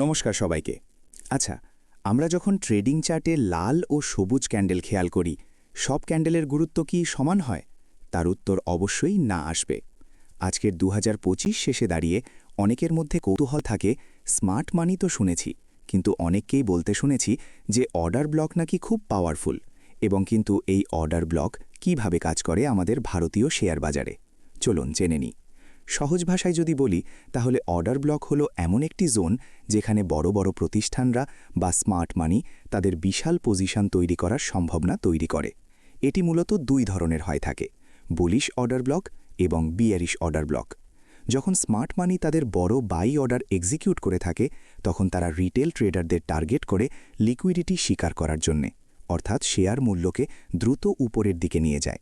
নমস্কার সবাইকে। আচ্ছা আমরা যখন ট্রেডিং চার্টে লাল ও সবুজ ক্যান্ডেল খেয়াল করি, সব ক্যান্ডেলের গুরুত্ব কি সমান হয়? তার উত্তর অবশ্যই না আসবে। আজকের দু হাজার পঁচিশ শেষে দাঁড়িয়ে অনেকের মধ্যে কৌতূহল থাকে স্মার্ট মানি তো শুনেছি, কিন্তু অনেককেই বলতে শুনেছি যে অর্ডার ব্লক নাকি খুব পাওয়ারফুল এবং কিন্তু এই অর্ডার ব্লক কীভাবে কাজ করে আমাদের ভারতীয় শেয়ার বাজারে। চলুন জেনে নিই। সহজ ভাষায় যদি বলি, তাহলে অর্ডার ব্লক হলো এমন একটি জোন যেখানে বড় বড় প্রতিষ্ঠানরা বা স্মার্ট মানি তাদের বিশাল পজিশন তৈরি করার সম্ভাবনা তৈরি করে। এটি মূলত দুই ধরনের হয় থাকে, বুলিশ অর্ডার ব্লক এবং বিয়ারিশ অর্ডার ব্লক। যখন স্মার্ট মানি তাদের বড় বাই অর্ডার এক্সিকিউট করে থাকে, তখন তারা রিটেল ট্রেডারদের টার্গেট করে লিকুইডিটি শিকার করার জন্যে, অর্থাৎ শেয়ার মূল্যকে দ্রুত উপরের দিকে নিয়ে যায়।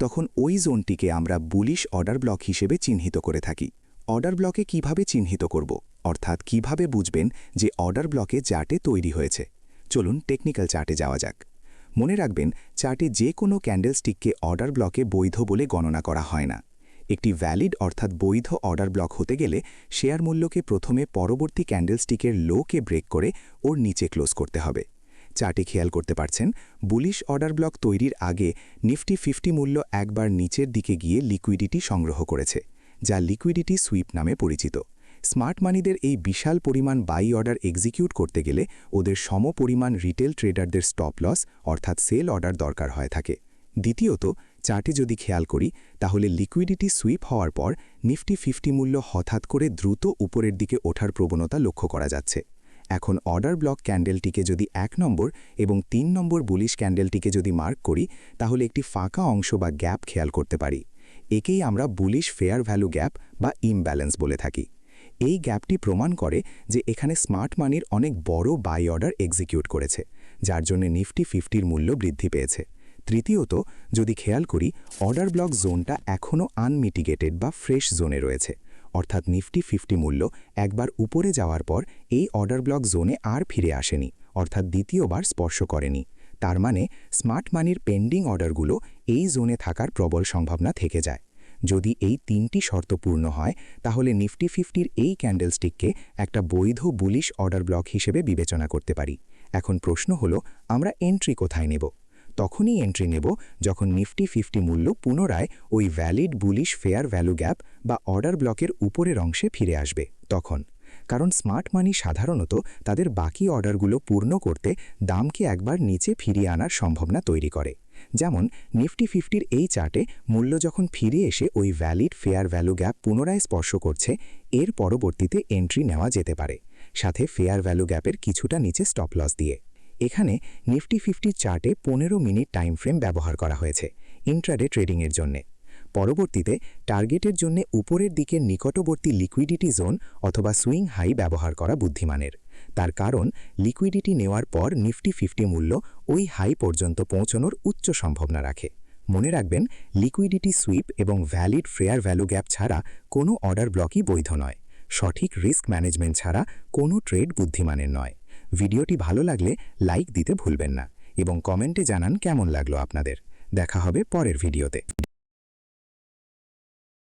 তখন ওই জোনটিকে আমরা বুলিশ অর্ডার ব্লক হিসেবে চিহ্নিত করে থাকি। অর্ডার ব্লকে কীভাবে চিহ্নিত করব? অর্থাৎ কীভাবে বুঝবেন যে অর্ডার ব্লকে চার্টে তৈরি হয়েছে? চলুন টেকনিক্যাল চার্টে যাওয়া যাক। মনে রাখবেন, চার্টে যে কোনো ক্যান্ডেলস্টিককে অর্ডার ব্লকে বৈধ বলে গণনা করা হয় না। একটি ভ্যালিড অর্থাৎ বৈধ অর্ডার ব্লক হতে গেলে শেয়ার মূল্যকে প্রথমে পরবর্তী ক্যান্ডেলস্টিকের লোকে ব্রেক করে ওর নিচে ক্লোজ করতে হবে। চার্টে খেয়াল করতে পারছেন। বুলিশ অর্ডার ব্লক তৈরির আগে নিফটি ফিফটি মূল্য একবার নিচের দিকে গিয়ে লিকুইডিটি সংগ্রহ করেছে, যা লিকুইডিটি সুইপ নামে পরিচিত। স্মার্ট মানিদের এই বিশাল পরিমাণ বাই অর্ডার এক্সিকিউট করতে গেলে ওদের সম পরিমাণ রিটেল ট্রেডারদের স্টপ লস অর্থাৎ সেল অর্ডার দরকার হয়ে থাকে। দ্বিতীয়ত, চার্টে যদি খেয়াল করি, তাহলে লিকুইডিটি সুইপ হওয়ার পর নিফটি ফিফটি মূল্য হঠাৎ করে দ্রুত উপরের দিকে ওঠার প্রবণতা লক্ষ্য করা যাচ্ছে। এখন অর্ডার ব্লক ক্যান্ডেলটিকে যদি এক নম্বর এবং তিন নম্বর বুলিশ ক্যান্ডেলটিকে যদি মার্ক করি, তাহলে একটি ফাঁকা অংশ বা গ্যাপ খেয়াল করতে পারি। একেই আমরা বুলিশ ফেয়ার ভ্যালু গ্যাপ বা ইমব্যালেন্স বলে থাকি। এই গ্যাপটি প্রমাণ করে যে এখানে স্মার্ট মানির অনেক বড় বাই অর্ডার এক্সিকিউট করেছে, যার জন্য নিফটি ফিফটির মূল্য বৃদ্ধি পেয়েছে। তৃতীয়ত, যদি খেয়াল করি, অর্ডার ব্লক জোনটা এখনও আনমিটিগেটেড বা ফ্রেশ জোনে রয়েছে। অর্থাৎ নিফটি ফিফটি মূল্য একবার উপরে যাওয়ার পর এই অর্ডার ব্লক জোনে আর ফিরে আসেনি, অর্থাৎ দ্বিতীয়বার স্পর্শ করেনি। তার মানে স্মার্ট মানির পেন্ডিং অর্ডারগুলো এই জোনে থাকার প্রবল সম্ভাবনা থেকে যায়। যদি এই তিনটি শর্ত পূর্ণ হয়, তাহলে নিফটি ফিফটির এই ক্যান্ডেলস্টিককে একটা বৈধ বুলিশ অর্ডার ব্লক হিসেবে বিবেচনা করতে পারি। এখন প্রশ্ন হলো, আমরা এন্ট্রি কোথায় নেব? তখনই এন্ট্রি নেব যখন নিফটি ফিফটি মূল্য পুনরায় ওই valid bullish fair value gap বা অর্ডার ব্লকের উপরের অংশে ফিরে আসবে, তখন। কারণ স্মার্ট মানি সাধারণত তাদের বাকি অর্ডারগুলো পূর্ণ করতে দামকে একবার নিচে ফিরিয়ে আনার সম্ভাবনা তৈরি করে। যেমন, নিফটি ফিফটির এই চার্টে মূল্য যখন ফিরে এসে ওই ভ্যালিড ফেয়ার ভ্যালু গ্যাপ পুনরায় স্পর্শ করছে, এর পরবর্তীতে এন্ট্রি নেওয়া যেতে পারে, সাথে ফেয়ার ভ্যালু গ্যাপের কিছুটা নিচে স্টপ লস দিয়ে। এখানে নিফটি ফিফটি চার্টে পনেরো মিনিট টাইম ফ্রেম ব্যবহার করা হয়েছে ইন্ট্রাডে ট্রেডিংয়ের জন্যে। পরবর্তীতে টার্গেটের জন্য উপরের দিকের নিকটবর্তী লিকুইডিটি জোন অথবা সুইং হাই ব্যবহার করা বুদ্ধিমানের। তার কারণ লিকুইডিটি নেওয়ার পর নিফটি ফিফটি মূল্য ওই হাই পর্যন্ত পৌঁছনোর উচ্চ সম্ভাবনা রাখে। মনে রাখবেন লিকুইডিটি সুইপ এবং ভ্যালিড ফেয়ার ভ্যালু গ্যাপ ছাড়া কোনো অর্ডার ব্লকই বৈধ নয়। সঠিক রিস্ক ম্যানেজমেন্ট ছাড়া কোনো ট্রেড বুদ্ধিমানের নয়। ভিডিওটি ভালো লাগলে লাইক দিতে ভুলবেন না এবং কমেন্টে জানান কেমন লাগল আপনাদের। দেখা হবে পরের ভিডিওতে।